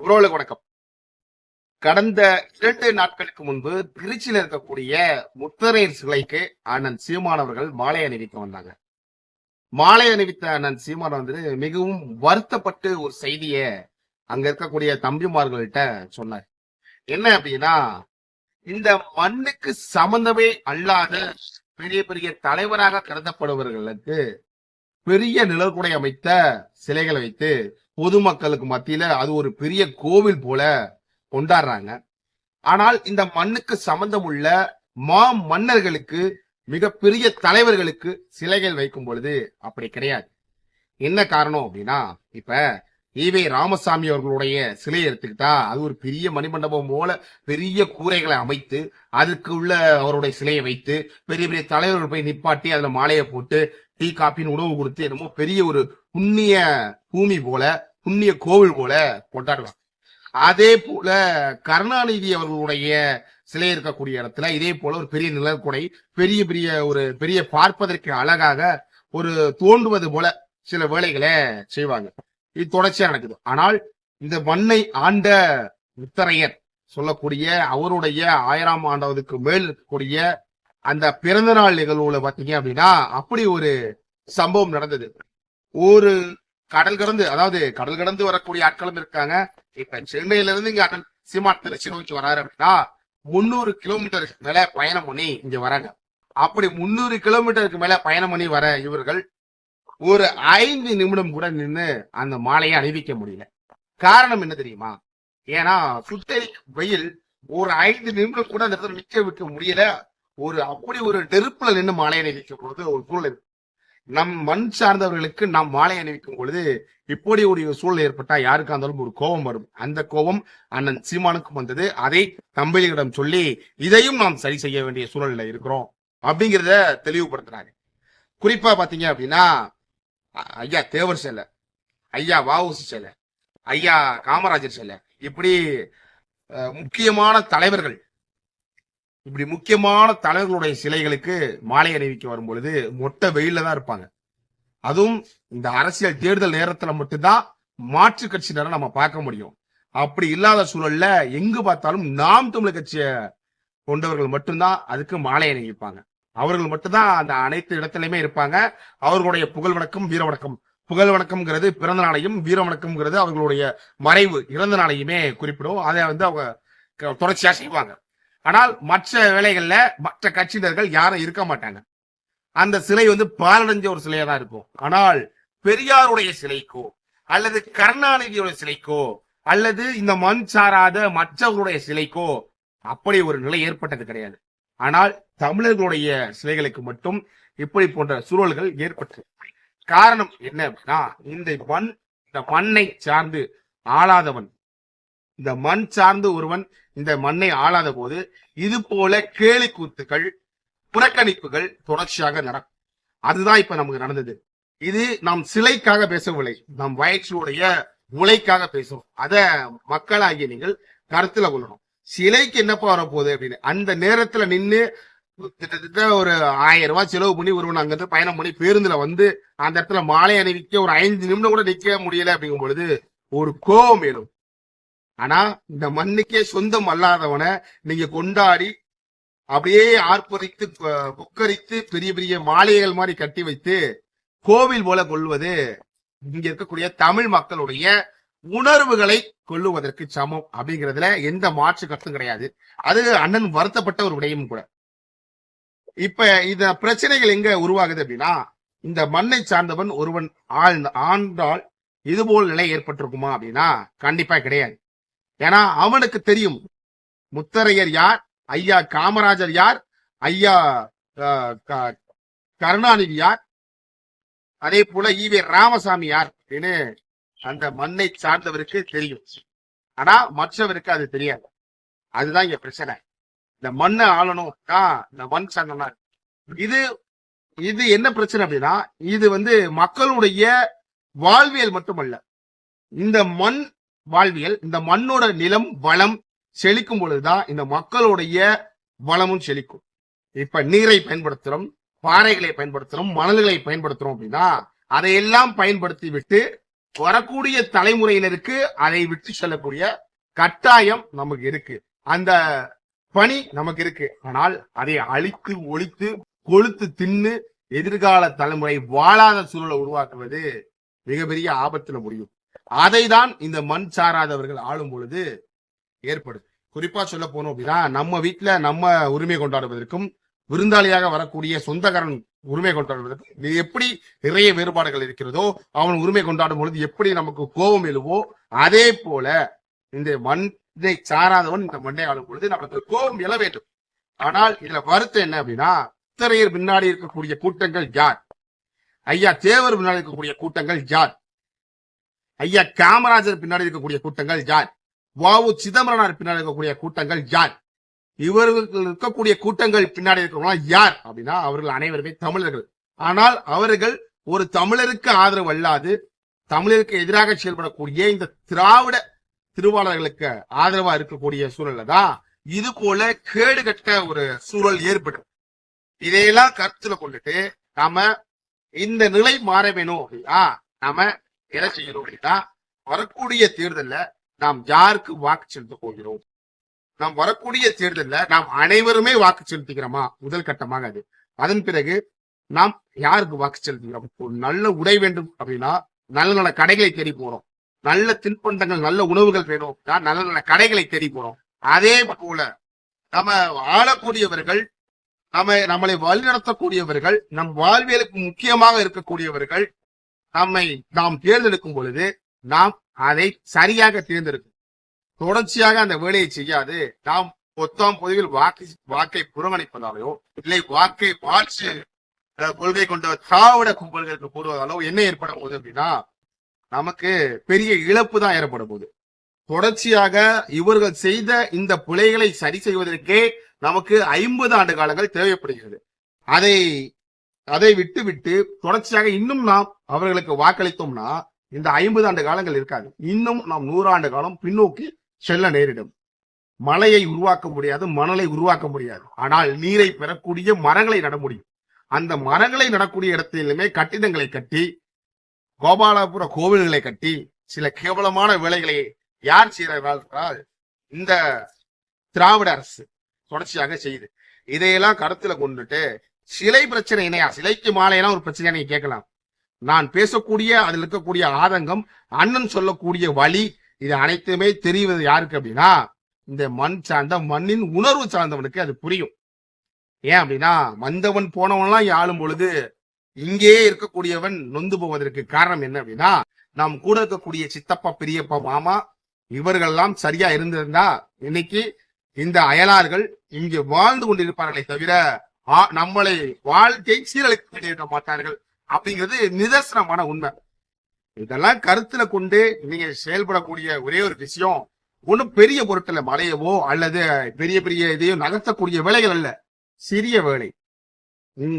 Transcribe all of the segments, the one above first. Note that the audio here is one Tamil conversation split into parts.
உறவுகளுக்கு வணக்கம். கடந்த இரண்டு நாட்களுக்கு முன்பு திருச்சியில் இருக்கக்கூடிய முத்தரையர் சிலைக்கு அண்ணன் சீமானவர்கள் மாலை அணிவிக்க வந்தாங்க. மாலை அணிவித்த அண்ணன் சீமான் வந்து மிகவும் வருத்தப்பட்டு ஒரு செய்திய அங்க இருக்கக்கூடிய தம்பிமார்கள்ட்ட சொன்னார். என்ன அப்படின்னா இந்த மண்ணுக்கு சம்பந்தமே அல்லாத பெரிய பெரிய தலைவராக கருதப்படுபவர்களுக்கு பெரிய நிழற்குடை அமைத்த சிலைகளை வைத்து பொதுமக்களுக்கு மத்தியில அது ஒரு பெரிய கோவில் போல கொண்டாடுறாங்க. ஆனால் இந்த மண்ணுக்கு சம்பந்தம் உள்ள மா மன்னர்களுக்கு மிகப்பெரிய தலைவர்களுக்கு சிலைகள் வைக்கும் பொழுது அப்படி கிடையாது. என்ன காரணம் அப்படின்னா இப்ப ஈவே ராமசாமி அவர்களுடைய சிலையை எடுத்துக்கிட்டா அது ஒரு பெரிய மணிமண்டபம் போல பெரிய கூரைகளை அமைத்து அதுக்கு உள்ள அவருடைய சிலையை வைத்து பெரிய பெரிய தலைவர்கள் போய் நிப்பாட்டி அதுல மாலையை போட்டு டீ காப்பின்னு உணவு கொடுத்து என்னமோ பெரிய ஒரு புண்ணிய பூமி போல புண்ணிய கோவில் போல கொண்டாடுவாங்க. அதே போல கருணாநிதி அவர்களுடைய சிலை இருக்கக்கூடிய இடத்துல இதே போல ஒரு பெரிய நிலக்குடை பெரிய பெரிய ஒரு பெரிய பார்ப்பதற்கு அழகாக ஒரு தோன்றுவது போல சில வேலைகளை செய்வாங்க. இது தொடர்ச்சியா நடக்குது. ஆனால் இந்த மண்ணை ஆண்ட முத்தரையர் சொல்லக்கூடிய அவருடைய ஆயிரம் ஆண்டாவதுக்கு மேல் இருக்கக்கூடிய அந்த பிறந்த நாள் நிகழ்வுல பாத்தீங்க அப்படின்னா அப்படி ஒரு சம்பவம் நடந்தது. ஒரு கடல் கடந்து அதாவது கடல் கடந்து வரக்கூடிய ஆட்களும் இருக்காங்க. இப்ப சென்னையில இருந்து இங்க அண்ணன் சீமான் திருச்சி வராரு அப்படின்னா முன்னூறு கிலோமீட்டருக்கு மேல பயணம் பண்ணி இங்க வராங்க. அப்படி முன்னூறு கிலோமீட்டருக்கு மேல பயணம் பண்ணி வர இவர்கள் ஒரு ஐந்து நிமிடம் கூட நின்று அந்த மாலையை அணிவிக்க முடியல. காரணம் என்ன தெரியுமா? ஏன்னா சுத்தரி வெயில் ஒரு ஐந்து நிமிடம் கூட அந்த இடத்துல நிக்க வைக்க முடியல. ஒரு அப்படி ஒரு நெருப்புல நின்று மாலை அணிவிக்கும் பொழுது ஒரு சூழல் இருக்கு. நம் மண் சார்ந்தவர்களுக்கு நாம் மாலை அணிவிக்கும் பொழுது இப்படி ஒரு சூழல் ஏற்பட்டா யாருக்கா இருந்தாலும் ஒரு கோபம் வரும். அந்த கோபம் அண்ணன் சீமானுக்கும் வந்தது. அதை தம்பிகளிடம் சொல்லி இதையும் நாம் சரி செய்ய வேண்டிய சூழல்ல இருக்கிறோம் அப்படிங்கிறத தெளிவுபடுத்துறாங்க. குறிப்பா பாத்தீங்க அப்படின்னா ஐயா தேவர் சிலை ஐயா வாவுசி சிலை ஐயா காமராஜர் சிலை இப்படி முக்கியமான தலைவர்கள் இப்படி முக்கியமான தலைவர்களுடைய சிலைகளுக்கு மாலை அணிவிக்க வரும் பொழுது மொட்டை வெயில தான் இருப்பாங்க. அதுவும் இந்த அரசியல் தேர்தல் நேரத்துல மட்டும்தான் மாற்று கட்சியினரை நம்ம பார்க்க முடியும். அப்படி இல்லாத சூழல்ல எங்கு பார்த்தாலும் நாம் தமிழ் கட்சியை கொண்டவர்கள் மட்டும்தான் அதுக்கு மாலை அணிவிப்பாங்க. அவர்கள் மட்டும்தான் அந்த அனைத்து இடத்துலையுமே இருப்பாங்க. அவர்களுடைய புகழ் வணக்கம் வீர வணக்கம். புகழ் வணக்கம்ங்கிறது பிறந்த நாளையும் வீர வணக்கம்ங்கிறது அவர்களுடைய மறைவு இறந்த நாளையுமே குறிப்பிடும். அதை வந்து அவங்க க- தொடர்ச்சியா செய்வாங்க. ஆனால் மற்ற வேலைகள்ல மற்ற கட்சியினர்கள் யாரும் இருக்க மாட்டாங்க. அந்த சிலை வந்து பாலடைஞ்ச ஒரு சிலையா தான் இருக்கும். ஆனால் பெரியாருடைய சிலைக்கோ அல்லது கருணாநிதியுடைய சிலைக்கோ அல்லது இந்த மண் சாராத மற்றவர்களுடைய சிலைக்கோ அப்படி ஒரு நிலை ஏற்பட்டது கிடையாது. ஆனால் தமிழர்களுடைய சிலைகளுக்கு மட்டும் இப்படி போன்ற சூழல்கள் ஏற்பட்டு காரணம் என்ன அப்படின்னா இந்த மண் இந்த மண்ணை சார்ந்து ஆளாதவன் இந்த மண் சார்ந்து ஒருவன் இந்த மண்ணை ஆளாத போது இது போல கேலி கூத்துக்கள் புறக்கணிப்புகள் தொடர்ச்சியாக நடக்கும். அதுதான் இப்ப நமக்கு நடந்தது. இது நாம் சிலைக்காக பேசவில்லை நம் வயிற்றுடைய உழைக்காக பேசுறோம் அத மக்களாகிய நீங்கள் கருத்துல கொள்ளணும். சிலைக்கு என்னப்பா வரப்போகுது அப்படின்னு. அந்த நேரத்துல நின்னு கிட்டத்தட்ட ஒரு ஆயிரம் ரூபாய் செலவு பண்ணி ஒருவன் அங்கிருந்து பயணம் பண்ணி பேருந்துல வந்து அந்த இடத்துல மாலை அணிவிக்க ஒரு ஐந்து நிமிடம் கூட நிக்க முடியல அப்படிங்கும் பொழுது ஒரு கோபம் மேலும் ஆனா இந்த மண்ணுக்கே சொந்தம் அல்லாதவனை நீங்க கொண்டாடி அப்படியே ஆர்ப்பரித்து ப- புக்கரித்து பெரிய பெரிய மாளிகைகள் மாதிரி கட்டி வைத்து கோவில் போல கொள்வது இங்க இருக்கக்கூடிய தமிழ் மக்களுடைய உணர்வுகளை கொள்ளுவதற்கு சமம் அப்படிங்கிறதுல எந்த மாற்று கருத்தும் கிடையாது. அது அண்ணன் வருத்தப்பட்ட ஒரு விடயமும் கூட. இப்ப இந்த பிரச்சனைகள் எங்க உருவாகுது அப்படின்னா இந்த மண்ணை சார்ந்தவன் ஒருவன் ஆழ்ந்த ஆண்டால் இதுபோல் நிலை ஏற்பட்டிருக்குமா அப்படின்னா கண்டிப்பா கிடையாது. ஏன்னா அவனுக்கு தெரியும். முத்தரையர் யார்? ஐயா காமராஜர் யார்? ஐயா க- கருணாநிதி யார்? அதே போல ஈவே ராமசாமி யார்? அப்படின்னு அந்த மண்ணை சார்ந்தவருக்கு தெரியும். ஆனா மற்றவருக்கு அது தெரியாது. அதுதான் இங்க பிரச்சனை. இந்த மண்ணை ஆளணும் தான் இந்த மண் சார்ந்தவனா இது இது என்ன பிரச்சனை அப்படின்னா இது வந்து மக்களுடைய வாழ்வியல் மட்டுமல்ல. இந்த மண் வாழ்வியல் இந்த மண்ணோட நிலம் வளம் செழிக்கும் பொழுதுதான் இந்த மக்களுடைய வளமும் செழிக்கும். இப்ப நீரை பயன்படுத்துறோம் பாறைகளை பயன்படுத்துறோம் மணல்களை பயன்படுத்துறோம் அப்படின்னா அதையெல்லாம் பயன்படுத்தி விட்டு வரக்கூடிய தலைமுறையினருக்கு அதை விட்டு செல்லக்கூடிய கட்டாயம் நமக்கு இருக்கு. அந்த பணி நமக்கு இருக்கு. ஆனால் அதை அழித்து ஒழித்து கொளுத்து தின்னு எதிர்கால தலைமுறை வாழாத சூழலை உருவாக்குவது மிகப்பெரிய ஆபத்துல முடியும். அதை தான் இந்த மண் சாராதவர்கள் ஆளும் பொழுது ஏற்படுது. குறிப்பா சொல்ல போனோம் அப்படின்னா நம்ம வீட்டுல நம்ம உரிமை கொண்டாடுவதற்கும் விருந்தாளியாக வரக்கூடிய சொந்தக்காரன் உரிமை கொண்டாடுவதற்கும் இது எப்படி நிறைய வேறுபாடுகள் இருக்கிறதோ அவன் உரிமை கொண்டாடும் பொழுது எப்படி நமக்கு கோபம் எழுவோ அதே போல இந்த மண்ணை சாராதவன் இந்த மண்ணை ஆளும் பொழுது நமக்கு கோபம் எழ வேண்டும். ஆனால் இதுல வருத்தம் என்ன அப்படின்னா இத்தரையர் பின்னாடி இருக்கக்கூடிய கூட்டங்கள் யார்? ஐயா தேவர் பின்னாடி இருக்கக்கூடிய கூட்டங்கள் யார்? ஐயா காமராஜர் பின்னாடி இருக்கக்கூடிய கூட்டங்கள் யார்? வாவு சிதம்பரனார் பின்னாடி இருக்கக்கூடிய கூட்டங்கள் யார்? இவர்கள் இருக்கக்கூடிய கூட்டங்கள் பின்னாடி இருக்கிறவங்க யார்? அப்படின்னா அவர்கள் அனைவருமே தமிழர்கள். ஆனால் அவர்கள் ஒரு தமிழருக்கு ஆதரவு அல்லாது தமிழருக்கு எதிராக செயல்படக்கூடிய இந்த திராவிட திருவாளர்களுக்கு ஆதரவா இருக்கக்கூடிய சூழல்ல தான் இது போல கேடுகட்ட ஒரு சூழல் ஏற்படும் இதையெல்லாம் கருத்துல கொண்டுட்டு நாம இந்த நிலை மாற வேணும் அப்படின்னா நாம என்ன செய்யணும் அப்படின்னா வரக்கூடிய தேர்தல்ல நாம் யாருக்கு வாக்கு செலுத்த போகிறோம்? நாம் வரக்கூடிய தேர்தல்ல நாம் அனைவருமே வாக்கு செலுத்திக்கிறோமா முதல் கட்டமாக அது. அதன் பிறகு நாம் யாருக்கு வாக்கு செலுத்துகிறோம்? ஒரு நல்ல உடை வேண்டும் அப்படின்னா நல்ல நல்ல கடைகளை தேடி போறோம். நல்ல தின்பண்டங்கள் நல்ல உணவுகள் வேணும் அப்படின்னா நல்ல நல்ல கடைகளை தேடி போறோம். அதே போல நம்ம ஆளக்கூடியவர்கள் நம்ம நம்மளை வழிநடத்தக்கூடியவர்கள் நம் வாழ்வியலுக்கு முக்கியமாக இருக்கக்கூடியவர்கள் நம்மை நாம் தேர்ந்தெடுக்கும் பொழுது நாம் அதை சரியாக தேர்ந்தெடுக்கும். தொடர்ச்சியாக அந்த வேலையை செய்யாது. நாம் பொத்தாம் பொதுவில் வாக்கு வாக்கை புறமணிப்பதாலோ இல்லை வாக்கை மாற்று அஹ், கொள்கை கொண்ட திராவிட கும்பல்களுக்கு போடுவதாலோ என்ன ஏற்பட போகுது அப்படின்னா நமக்கு பெரிய இழப்பு தான் ஏற்பட போகுது. தொடர்ச்சியாக இவர்கள் செய்த இந்த பிழைகளை சரி செய்வதற்கே நமக்கு ஐம்பது ஆண்டு காலங்கள் தேவைப்படுகிறது. அதை அதை விட்டு விட்டு தொடர்ச்சியாக இன்னும் நாம் அவர்களுக்கு வாக்களித்தோம்னா இந்த ஐம்பது ஆண்டு காலங்கள் இருக்காது. இன்னும் நாம் நூறாண்டு காலம் பின்னோக்கி செல்ல நேரிடும். மலையை உருவாக்க முடியாது மணலை உருவாக்க முடியாது. ஆனால் நீரை பெறக்கூடிய மரங்களை நட முடியும். அந்த மரங்களை நடக்கூடிய இடத்திலுமே கட்டிடங்களை கட்டி கோபாலபுர கோவில்களை கட்டி சில கேவலமான வேலைகளை யார் செய்கிறார்கள்? இந்த திராவிட அரசு தொடர்ச்சியாக செய்யுது இதையெல்லாம் கருத்துல கொண்டுட்டு சிலை பிரச்சனை என்னையா சிலைக்கு மாலையெல்லாம் ஒரு பிரச்சனையா நீங்க கேட்கலாம். நான் பேசக்கூடிய அதில் இருக்கக்கூடிய ஆதங்கம் அண்ணன் சொல்லக்கூடிய வழி இது அனைத்துமே தெரிவது யாருக்கு அப்படின்னா இந்த மண் சார்ந்த மண்ணின் உணர்வு சார்ந்தவனுக்கு அது புரியும். ஏன் அப்படின்னா வந்தவன் போனவன்லாம் யாழும் பொழுது இங்கேயே இருக்கக்கூடியவன் நொந்து போவதற்கு காரணம் என்ன அப்படின்னா நாம் கூட இருக்கக்கூடிய சித்தப்பா பெரியப்பா மாமா இவர்கள்லாம் சரியா இருந்திருந்தா இன்னைக்கு இந்த அயலார்கள் இங்கு வாழ்ந்து கொண்டிருப்பார்களே தவிர நம்மளை வாழ்க்கை சீரழித்து சீரழிக்க மாட்டார்கள் அப்படிங்கிறது நிதர்சனமான உண்மை. இதெல்லாம் கருத்துல கொண்டு நீங்க செயல்படக்கூடிய ஒரே ஒரு விஷயம் ஒன்றும் பெரிய பொருட்களை மலையவோ அல்லது பெரிய பெரிய இதையோ நகர்த்தக்கூடிய வேலைகள் அல்ல சிறிய வேலை.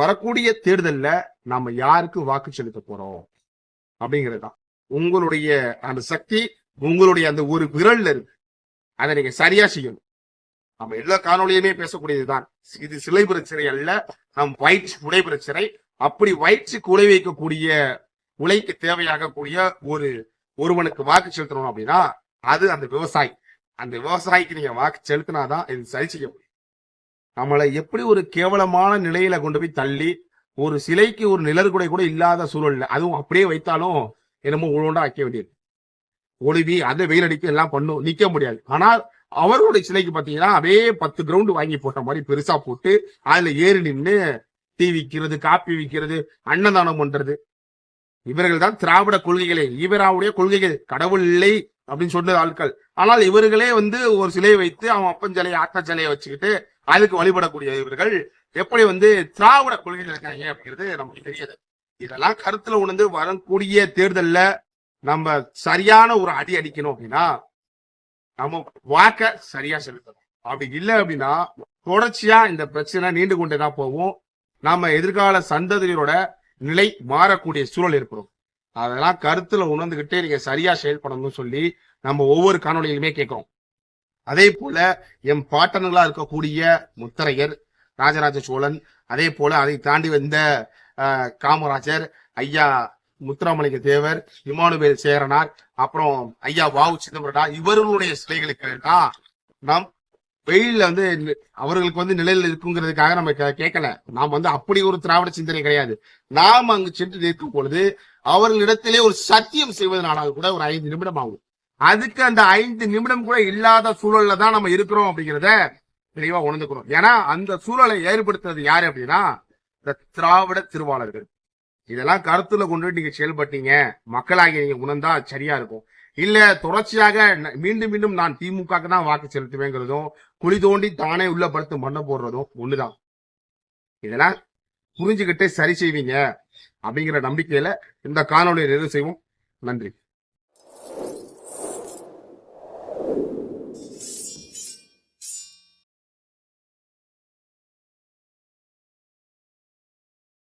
வரக்கூடிய தேர்தல்ல நம்ம யாருக்கு வாக்கு செலுத்த போறோம் அப்படிங்கிறது தான் உங்களுடைய அந்த சக்தி உங்களுடைய அந்த ஒரு விரல்ல இருக்கு. அதை நீங்க சரியா செய்யணும். நம்ம எல்லா காணொலியுமே பேசக்கூடியதுதான். இது சிலை பிரச்சனை அல்ல நம் வயிற்று உடை பிரச்சனை. அப்படி வயிற்றுக்கு உழை வைக்கக்கூடிய உழைக்கு தேவையாகக்கூடிய ஒரு ஒருவனுக்கு வாக்கு செலுத்தணும் அப்படின்னா அது அந்த விவசாயி. அந்த விவசாயிக்கு நீங்க வாக்கு செலுத்தினாதான் இது சரி செய்ய முடியும். நம்மளை எப்படி ஒரு கேவலமான நிலையில கொண்டு போய் தள்ளி ஒரு சிலைக்கு ஒரு நிழற்குடை கூட இல்லாத சூழல்ல அதுவும் அப்படியே வைத்தாலும் என்னமோ உழவுண்டா வைக்க வேண்டியது. ஒழுவி அதை வெயில் அடிக்க எல்லாம் பண்ணும் நிக்க முடியாது. ஆனால் அவர்களுடைய சிலைக்கு பாத்தீங்கன்னா அப்படியே பத்து கிரவுண்ட் வாங்கி போட்ட மாதிரி பெருசா போட்டு அதுல ஏறி நின்று டீ விற்கிறது காப்பி விற்கிறது அன்னதானம் பண்றது. இவர்கள் தான் திராவிட கொள்கைகளை. ஈவராவுடைய கொள்கைகள் கடவுள் இல்லை அப்படின்னு சொன்ன ஆட்கள். ஆனால் இவர்களே வந்து ஒரு சிலையை வைத்து அவன் அப்பன் சிலையை ஆட்ட சிலையை வச்சுக்கிட்டு அதுக்கு வழிபடக்கூடிய இவர்கள் எப்படி வந்து திராவிட கொள்கைகள் இருக்காங்க அப்படிங்கிறது நமக்கு தெரியாது. இதெல்லாம் கருத்துல உணர்ந்து வரக்கூடிய தேர்தல்ல நம்ம சரியான ஒரு அடி அடிக்கணும் அப்படின்னா நம்ம வாக்க சரியா செலுத்தணும். அப்படி இல்லை அப்படின்னா தொடர்ச்சியா இந்த பிரச்சனை நீண்டு கொண்டே தான் போகும். நாம எதிர்கால சந்ததியரோட நிலை மாறக்கூடிய சூழல் ஏற்படும். அதெல்லாம் கருத்துல உணர்ந்துகிட்டே நீங்க சரியா செயல்படணும்னு சொல்லி நம்ம ஒவ்வொரு காணொலியிலுமே கேட்கிறோம். அதே போல எம் பாட்டன்களா இருக்கக்கூடிய முத்தரையர் ராஜராஜ சோழன் அதே போல அதை தாண்டி வந்த காமராஜர் ஐயா முத்துராமலிங்க தேவர் இமானுவேல் சேரனார் அப்புறம் ஐயா வாவு சிதம்பரனார் இவர்களுடைய சிலைகளுக்கு தான் நாம் வெயில்ல வந்து அவர்களுக்கு வந்து நிலையில் இருக்குங்கிறதுக்காக நம்ம கேட்கல நாம் வந்து அப்படி ஒரு திராவிட சிந்தனை கிடையாது. நாம் அங்கு சென்று நிற்கும் பொழுது அவர்களிடத்திலே ஒரு சத்தியம் செய்வதனால கூட ஒரு ஐந்து நிமிடம் ஆகும். அதுக்கு அந்த ஐந்து நிமிடம் கூட இல்லாத சூழல்ல தான் நம்ம இருக்கிறோம் அப்படிங்கிறத தெளிவா உணர்ந்துக்கிறோம் ஏன்னா அந்த சூழலை ஏற்படுத்துறது யாரு அப்படின்னா இந்த திராவிட திருவாளர்கள். இதெல்லாம் கருத்துல கொண்டு நீங்க செயல்பட்டீங்க. மக்களாகிய நீங்க உணர்ந்தா சரியா இருக்கும். இல்ல தொடர்ச்சியாக மீண்டும் மீண்டும் நான் திமுகக்கு தான் வாக்கு செலுத்துவேங்கிறதும் குழி தோண்டி தானே உள்ள படுத்து மண்ணை போடுறதும் ஒண்ணுதான். இதெல்லாம் புரிஞ்சுக்கிட்டு சரி செய்வீங்க அப்படிங்கிற நம்பிக்கையில இந்த காணொலியை நிறைவு செய்வோம். நன்றி.